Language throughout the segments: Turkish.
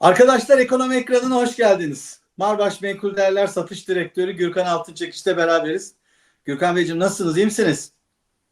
Arkadaşlar ekonomi ekranına hoş geldiniz. Marbaş Menkul Değerler Satış Direktörü Gürkan Altınçekiş'te beraberiz. Gürkan Beyciğim nasılsınız? İyi misiniz?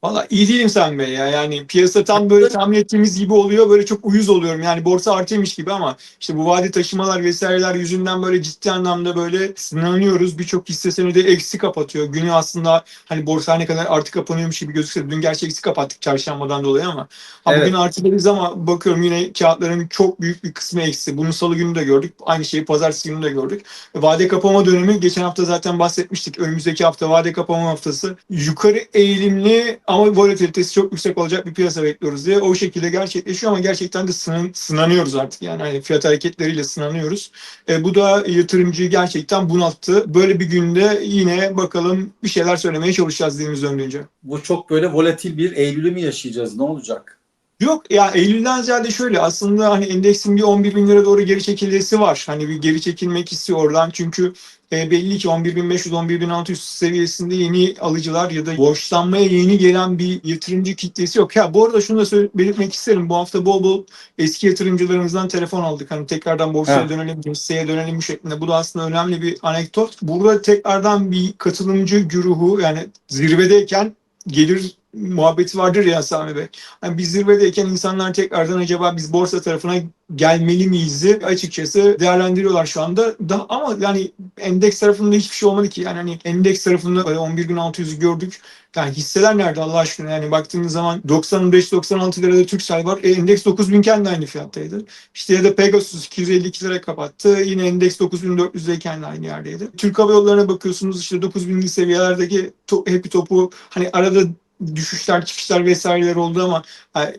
Valla iyi değilim Sami Bey ya. Yani piyasa tam böyle tahmin ettiğimiz gibi oluyor. Böyle çok uyuz oluyorum. Yani borsa artıymış gibi ama işte bu vade taşımalar vesaireler yüzünden böyle ciddi anlamda böyle sınanıyoruz. Birçok hisse senedi eksi kapatıyor. Günü aslında hani borsa ne kadar artı kapanıyormuş gibi gözükse dün gerçi eksi kapattık çarşambadan dolayı ama ha, Evet. bugün artıdayız ama bakıyorum yine kağıtların çok büyük bir kısmı eksi. Bunu salı günü de gördük. Aynı şeyi pazartesi günü de gördük. Vade kapama dönemi geçen hafta zaten bahsetmiştik. Önümüzdeki hafta vade kapama haftası. Yukarı eğilimli ama volatilitesi çok yüksek olacak bir piyasa bekliyoruz diye. O şekilde gerçekleşiyor ama gerçekten de sınan, sınanıyoruz artık. Yani hani fiyat hareketleriyle sınanıyoruz. E, bu da yatırımcıyı gerçekten bunalttı. Böyle bir günde yine bakalım bir şeyler söylemeye çalışacağız dilimiz döndüğünce. Bu çok böyle volatil bir Eylül'ü mü yaşayacağız? Ne olacak? Yok ya Eylül'den ziyade şöyle aslında hani endeksin bir 11 bin lira doğru geri çekilmesi var. Hani bir geri çekilmek istiyor oradan çünkü e, belli ki 11.500-11.600 seviyesinde yeni alıcılar ya da borçlanmaya yeni gelen bir yatırımcı kitlesi yok. Ya bu arada şunu da belirtmek isterim. Bu hafta bol bol eski yatırımcılarımızdan telefon aldık. Hani tekrardan borsaya Evet. dönelim, hisseye dönelim şeklinde. Bu da aslında önemli bir anekdot. Burada tekrardan bir katılımcı güruhu yani zirvedeyken gelir muhabbeti vardır ya Sami Bey. Yani biz zirvedeyken insanlar tekrardan acaba biz borsa tarafına gelmeli miyiz açıkçası değerlendiriyorlar şu anda. Da, ama yani endeks tarafında hiçbir şey olmadı ki. Yani hani endeks tarafında böyle 11.600'ü gördük. Yani hisseler nerede Allah aşkına? Yani baktığınız zaman 95-96 lirada Türksel var. E, endeks 9000 kendi aynı fiyattaydı. İşte ya da Pegasus 252 lira kapattı. Yine endeks 9400'deyken de aynı yerdeydi. Türk Hava Yolları'na bakıyorsunuz işte 9000'li seviyelerdeki to- hepi topu hani arada düşüşler çıkışlar vesaireler oldu ama yani,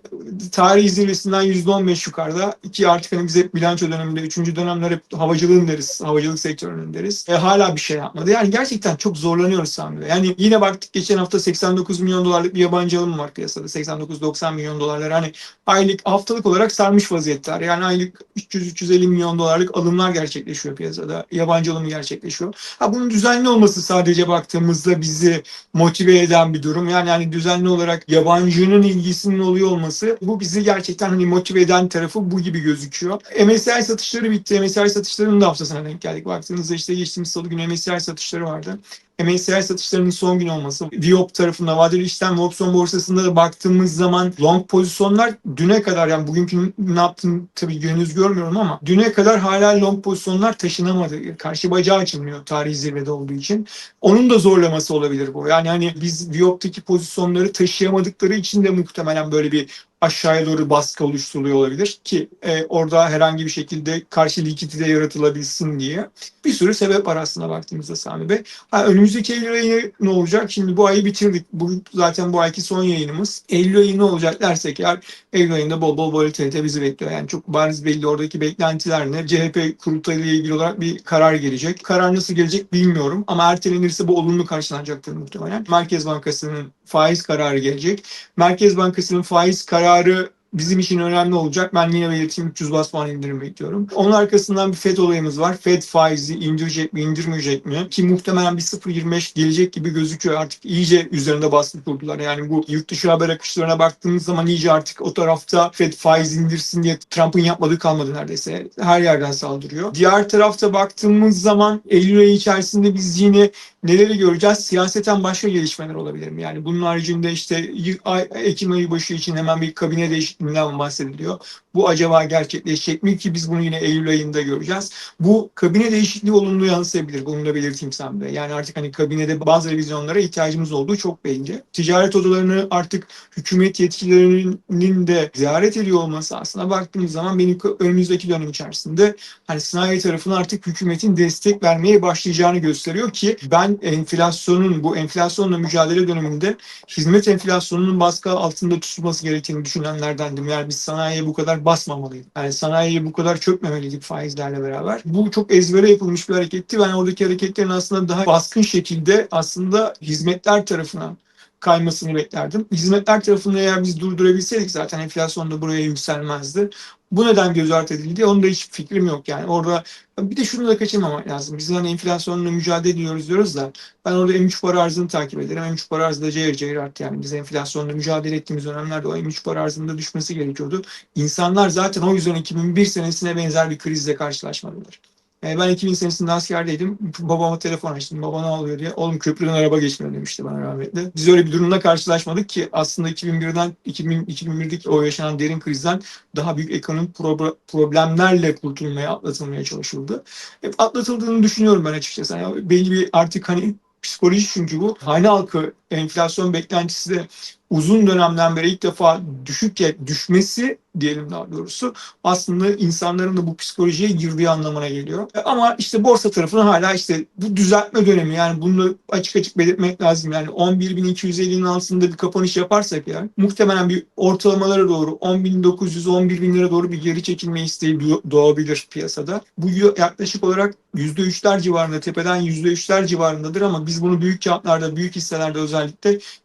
tarih zirvesinden %15 yukarıda. İki artık hani biz hep bilanço döneminde, üçüncü dönemler hep havacılığın deriz. Havacılık sektörünün deriz. E, hala bir şey yapmadı. Yani gerçekten çok zorlanıyoruz Sami. Yani yine baktık geçen hafta 89 milyon dolarlık bir yabancı alım var piyasada. 89-90 milyon dolarlar. Hani aylık haftalık olarak sarmış vaziyetler. Yani aylık 300-350 milyon dolarlık alımlar gerçekleşiyor piyasada. Yabancı alımı gerçekleşiyor. Ha bunun düzenli olması sadece baktığımızda bizi motive eden bir durum. Yani hani düzenli olarak yabancının ilgisinin oluyor olması bu bizi gerçekten hani motive eden tarafı bu gibi gözüküyor. MSCI satışları bitti. MSCI satışlarının da haftasına denk geldik. Baktığınızda işte geçtiğimiz salı günü MSCI satışları vardı. MSCI satışlarının son gün olması, Viop tarafında vadeli işlem ve opsiyon borsasında da baktığımız zaman long pozisyonlar düne kadar yani bugünkü ne yaptığını tabii henüz görmüyorum ama düne kadar hala long pozisyonlar taşınamadı. Karşı bacağı açılmıyor tarihi zirvede olduğu için. Onun da zorlaması olabilir bu. Yani hani biz Viop'taki pozisyonları taşıyamadıkları için de muhtemelen böyle bir aşağıya doğru baskı oluşturuluyor olabilir ki e, orada herhangi bir şekilde karşı likidite yaratılabilsin diye bir sürü sebep var aslında baktığımızda Sami Bey. Ha, önümüzdeki Eylül ayı ne olacak? Şimdi bu ayı bitirdik. Bu zaten bu ayki son yayınımız. Eylül ayı ne olacak dersek eğer Eylül ayında bol bol volatilite bizi bekliyor. Yani çok bariz belli oradaki beklentiler ne? CHP kurultayı ile ilgili olarak bir karar gelecek. Karar nasıl gelecek bilmiyorum ama ertelenirse bu olumlu karşılanacaktır muhtemelen. Merkez Bankası'nın faiz kararı gelecek. Merkez Bankası'nın faiz kararı bizim için önemli olacak. Ben yine belirteyim 300 bas puan indirim bekliyorum. Onun arkasından bir FED olayımız var. FED faizi indirecek mi indirmeyecek mi? Ki muhtemelen bir 0.25 gelecek gibi gözüküyor. Artık iyice üzerinde baskı kurdular. Yani bu yurt dışı haber akışlarına baktığımız zaman iyice artık o tarafta FED faiz indirsin diye Trump'ın yapmadığı kalmadı neredeyse. Her yerden saldırıyor. Diğer tarafta baktığımız zaman Eylül ayı içerisinde biz yine neleri göreceğiz? Siyaseten başka gelişmeler olabilir mi? Yani bunun haricinde işte Ekim ayı başı için hemen bir kabine değişikliğinden bahsediliyor. Bu acaba gerçekleşecek mi ki biz bunu yine Eylül ayında göreceğiz. Bu kabine değişikliği olumlu yansıyabilir. Bunu da belirteyim sen de. Yani artık hani kabinede bazı revizyonlara ihtiyacımız olduğu çok belli. Ticaret odalarını artık hükümet yetkililerinin de ziyaret ediyor olması aslında baktığımız zaman benim önümüzdeki dönem içerisinde hani sanayi tarafına artık hükümetin destek vermeye başlayacağını gösteriyor ki ben enflasyonun bu enflasyonla mücadele döneminde hizmet enflasyonunun baskı altında tutulması gerektiğini düşünenlerdendim. Yani biz sanayiye bu kadar basmamalıydık. Yani sanayiye bu kadar çökmemeliydik faizlerle beraber. Bu çok ezbere yapılmış bir hareketti. Ben oradaki hareketlerin aslında daha baskın şekilde aslında hizmetler tarafına kaymasını beklerdim. Hizmetler tarafında eğer biz durdurabilseydik zaten enflasyon da buraya yükselmezdi. Bu neden göz ardı edildi? Onda hiç fikrim yok yani. Orada bir de şunu da kaçırmamak lazım. Biz hani enflasyonla mücadele ediyoruz diyoruz da ben orada M3 para arzını takip ederim. M3 para arzı da cayır cayır arttı. Yani biz enflasyonla mücadele ettiğimiz dönemlerde o M3 para arzının da düşmesi gerekiyordu. İnsanlar zaten o yüzden 2001 senesine benzer bir krizle karşılaşmadılar. E, ben 2000 senesinde askerdeydim. Babama telefon açtım. Baba ne oluyor diye. Oğlum köprüden araba geçmiyor demişti bana rahmetli. Biz öyle bir durumla karşılaşmadık ki aslında 2001'den 2000, 2001'deki o yaşanan derin krizden daha büyük ekonomik pro- problemlerle kurtulmaya, atlatılmaya çalışıldı. Hep atlatıldığını düşünüyorum ben açıkçası. Yani belli bir artık hani psikoloji çünkü bu. Hane halkı enflasyon beklentisi de uzun dönemden beri ilk defa düşük düşmesi diyelim daha doğrusu aslında insanların da bu psikolojiye girdiği anlamına geliyor. E, Ama işte borsa tarafına hala işte bu düzeltme dönemi yani bunu açık açık belirtmek lazım. Yani 11.250'nin altında bir kapanış yaparsak ya muhtemelen bir ortalamalara doğru 10.900 lira doğru bir geri çekilme isteği doğ- doğabilir piyasada. Bu yaklaşık olarak %3'ler civarında tepeden %3'ler civarındadır ama biz bunu büyük kağıtlarda büyük hisselerde özellikle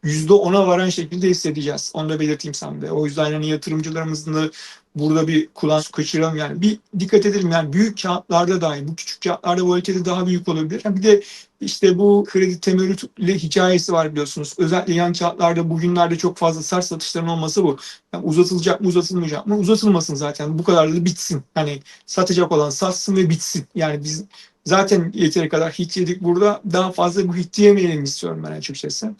%10'a varan şekilde hissedeceğiz. Onu da belirteyim sen de. O yüzden yani yatırımcılarımızın da burada bir kulağını kaçıralım yani. Bir dikkat edelim yani büyük kağıtlarda dahi bu küçük kağıtlarda volatilite daha büyük olabilir. Yani bir de işte bu kredi temerrütle hikayesi var biliyorsunuz. Özellikle yan kağıtlarda bugünlerde çok fazla sert satışların olması bu. Yani uzatılacak mı uzatılmayacak mı? Uzatılmasın zaten. Bu kadar da bitsin. Hani satacak olan satsın ve bitsin. Yani biz zaten yeteri kadar hit yedik burada. Daha fazla bu hit yemeyelim istiyorum ben açıkçası.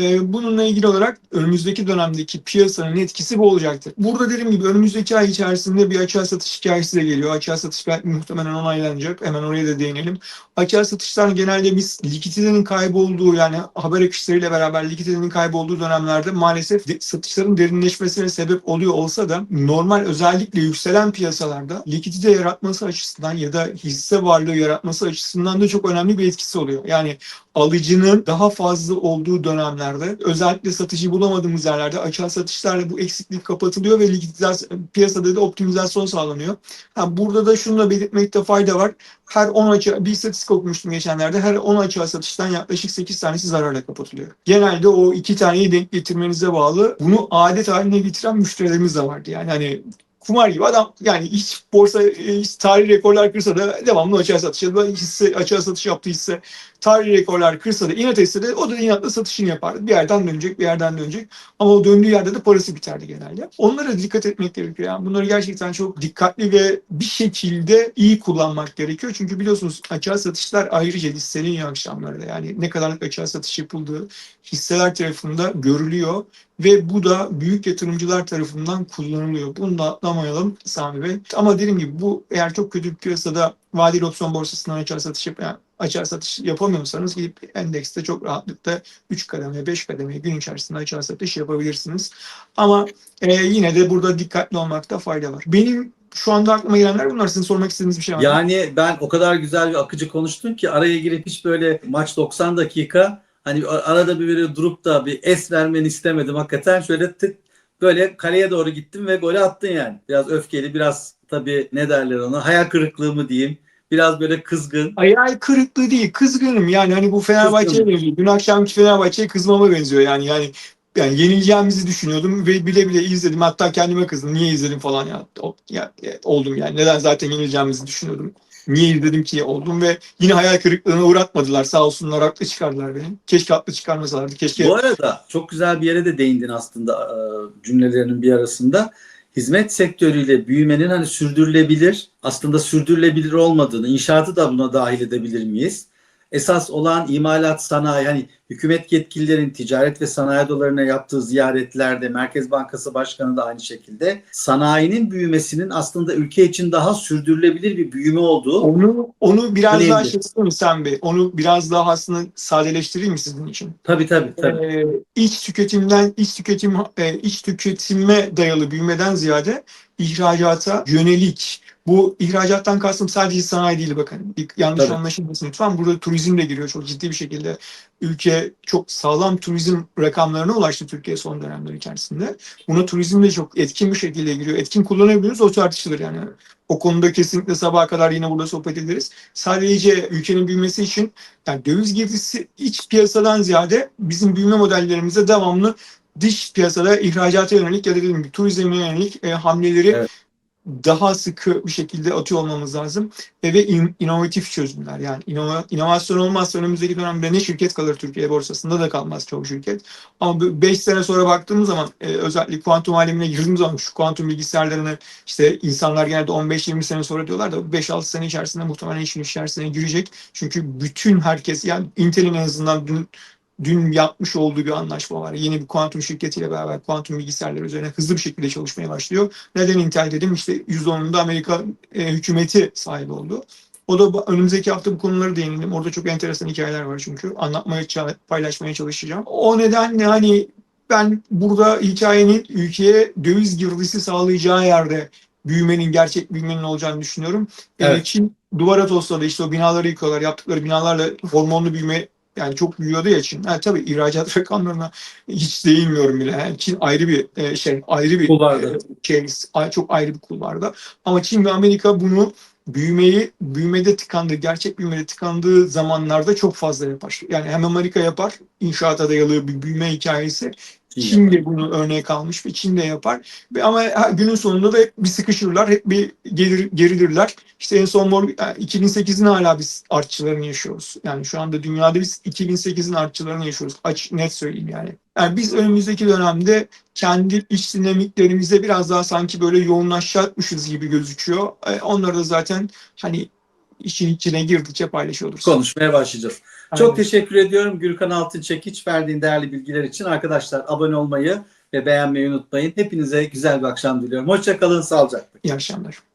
Ee, bununla ilgili olarak önümüzdeki dönemdeki piyasanın etkisi bu olacaktır. Burada dediğim gibi önümüzdeki ay içerisinde bir açığa satış hikayesi de geliyor. Açığa satış muhtemelen onaylanacak. Hemen oraya da değinelim. Açığa satışlar genelde biz likiditenin kaybolduğu yani haber akışlarıyla beraber likiditenin kaybolduğu dönemlerde maalesef de- satışların derinleşmesine sebep oluyor olsa da normal özellikle yükselen piyasalarda likidite yaratması açısından ya da hisse varlığı yaratması açısından da çok önemli bir etkisi oluyor. Yani alıcının daha fazla olduğu dönemlerde özellikle satıcı bulamadığımız yerlerde açığa satışlarla bu eksiklik kapatılıyor ve likidizasyon piyasada da optimizasyon sağlanıyor. Ha, burada da şunu da belirtmekte fayda var. Her 10 açığa bir istatistik okumuştum geçenlerde. Her 10 açığa satıştan yaklaşık 8 tanesi zararla kapatılıyor. Genelde o iki taneyi denk getirmenize bağlı. Bunu adet haline getiren müşterilerimiz de vardı. Yani hani kumar gibi adam yani hiç borsa e, hiç tarihi rekorlar kırsa da devamlı açığa satış ya da hisse açığa satış yaptığı hisse tarihi rekorlar kırsa da inat etse de o da inatla satışını yapardı. Bir yerden dönecek bir yerden dönecek ama o döndüğü yerde de parası biterdi genelde. Onlara dikkat etmek gerekiyor. Yani bunları gerçekten çok dikkatli ve bir şekilde iyi kullanmak gerekiyor. Çünkü biliyorsunuz açığa satışlar ayrıca listenin akşamları da yani ne kadarlık açığa satış yapıldığı hisseler tarafında görülüyor ve bu da büyük yatırımcılar tarafından kullanılıyor. Bunu da atlamayalım Sami Bey. Ama dediğim gibi bu eğer çok kötü bir piyasada vadeli opsiyon borsasından açığa satış yap yani açığa satış yapamıyorsanız gidip endekste çok rahatlıkla 3 kademe 5 kademe gün içerisinde açığa satış yapabilirsiniz. Ama e, yine de burada dikkatli olmakta fayda var. Benim şu anda aklıma gelenler bunlar. Sizin sormak istediğiniz bir şey var mı? Yani ben o kadar güzel bir akıcı konuştun ki araya girip hiç böyle maç 90 dakika hani arada bir böyle durup da bir es vermeni istemedim hakikaten. Şöyle tık böyle kaleye doğru gittim ve golü attın yani. Biraz öfkeli, biraz tabii ne derler ona hayal kırıklığı mı diyeyim. Biraz böyle kızgın. Hayal kırıklığı değil, kızgınım yani hani bu Fenerbahçe'ye benziyor. Dün akşamki Fenerbahçe'ye kızmama benziyor yani yani yani yenileceğimizi düşünüyordum ve bile bile izledim. Hatta kendime kızdım. Niye izledim falan ya. O- ya, ya, oldum yani. Neden zaten yenileceğimizi düşünüyordum. Niye izledim ki oldum ve yine hayal kırıklığına uğratmadılar. Sağ olsunlar haklı çıkardılar beni. Keşke haklı çıkarmasalardı. Keşke Bu arada çok güzel bir yere de değindin aslında e, cümlelerinin bir arasında. Hizmet sektörüyle büyümenin hani sürdürülebilir, aslında sürdürülebilir olmadığını, inşaatı da buna dahil edebilir miyiz? Esas olan imalat sanayi, hani hükümet yetkililerin ticaret ve sanayi odalarına yaptığı ziyaretlerde, Merkez Bankası Başkanı da aynı şekilde sanayinin büyümesinin aslında ülke için daha sürdürülebilir bir büyüme olduğu onu onu biraz Önemli. daha şey sen Bey? Onu biraz daha aslında sadeleştireyim mi sizin için? tabii tabii tabii. Ee, iç tüketimden iç tüketim e, iç tüketime dayalı büyümeden ziyade ihracata yönelik Bu ihracattan kastım sadece sanayi değil bakın. Bir yanlış Tabii. anlaşılmasın lütfen. Burada turizm de giriyor çok ciddi bir şekilde. Ülke çok sağlam turizm rakamlarına ulaştı Türkiye son dönemler içerisinde. Buna turizm de çok etkin bir şekilde giriyor. Etkin kullanabiliyoruz o tartışılır yani. O konuda kesinlikle sabaha kadar yine burada sohbet ederiz. Sadece ülkenin büyümesi için yani döviz girdisi iç piyasadan ziyade bizim büyüme modellerimize devamlı dış piyasada ihracata yönelik ya da gibi turizme yönelik e, hamleleri Evet. Daha sıkı bir şekilde atıyor olmamız lazım. E, ve in- inovatif çözümler yani inova- inovasyon olmazsa önümüzdeki dönemde ne şirket kalır Türkiye borsasında da kalmaz çoğu şirket. Ama 5 sene sonra baktığımız zaman e, özellikle kuantum alemine girdiğimiz zaman şu kuantum bilgisayarlarını işte insanlar genelde 15-20 sene sonra diyorlar da 5-6 sene içerisinde muhtemelen işin içerisine girecek. Çünkü bütün herkes yani Intel'in en azından dün dün yapmış olduğu bir anlaşma var. Yeni bir kuantum şirketiyle beraber kuantum bilgisayarlar üzerine hızlı bir şekilde çalışmaya başlıyor. Neden Intel dedim? İşte %10'unda Amerika e, hükümeti sahibi oldu. O da önümüzdeki hafta bu konuları değinelim. Orada çok enteresan hikayeler var çünkü. Anlatmaya, paylaşmaya çalışacağım. O nedenle hani ben burada hikayenin ülkeye döviz girdisi sağlayacağı yerde büyümenin, gerçek büyümenin olacağını düşünüyorum. Yani Evet. Çin duvara tosladı işte o binaları yıkıyorlar. Yaptıkları binalarla hormonlu büyüme yani çok büyüyordu ya Çin. Ha, tabii ihracat rakamlarına hiç değinmiyorum bile. Yani Çin ayrı bir e, şey, ayrı bir Kulvarda. e, şey, çok ayrı bir kulvarda. Ama Çin ve Amerika bunu büyümeyi büyümede tıkandığı, gerçek büyümede tıkandığı zamanlarda çok fazla yapar. Yani hem Amerika yapar, inşaata dayalı bir büyüme hikayesi. Çin de bunu örnek almış ve Çin de yapar. Ama günün sonunda da hep bir sıkışırlar, hep bir gelir, gerilirler. İşte en son mor- yani 2008'in hala biz artçılarını yaşıyoruz. Yani şu anda dünyada biz 2008'in artçılarını yaşıyoruz. Açık net söyleyeyim yani. Yani biz önümüzdeki dönemde kendi iç dinamiklerimize biraz daha sanki böyle yoğunlaşacakmışız gibi gözüküyor. E, Onları da zaten hani işin içine girdikçe paylaşıyor oluruz. konuşmaya başlayacağız. Aynen. Çok teşekkür ediyorum Gürkan Altınçekiç verdiğin değerli bilgiler için. Arkadaşlar abone olmayı ve beğenmeyi unutmayın. Hepinize güzel bir akşam diliyorum. Hoşçakalın, sağlıcakla. İyi akşamlar.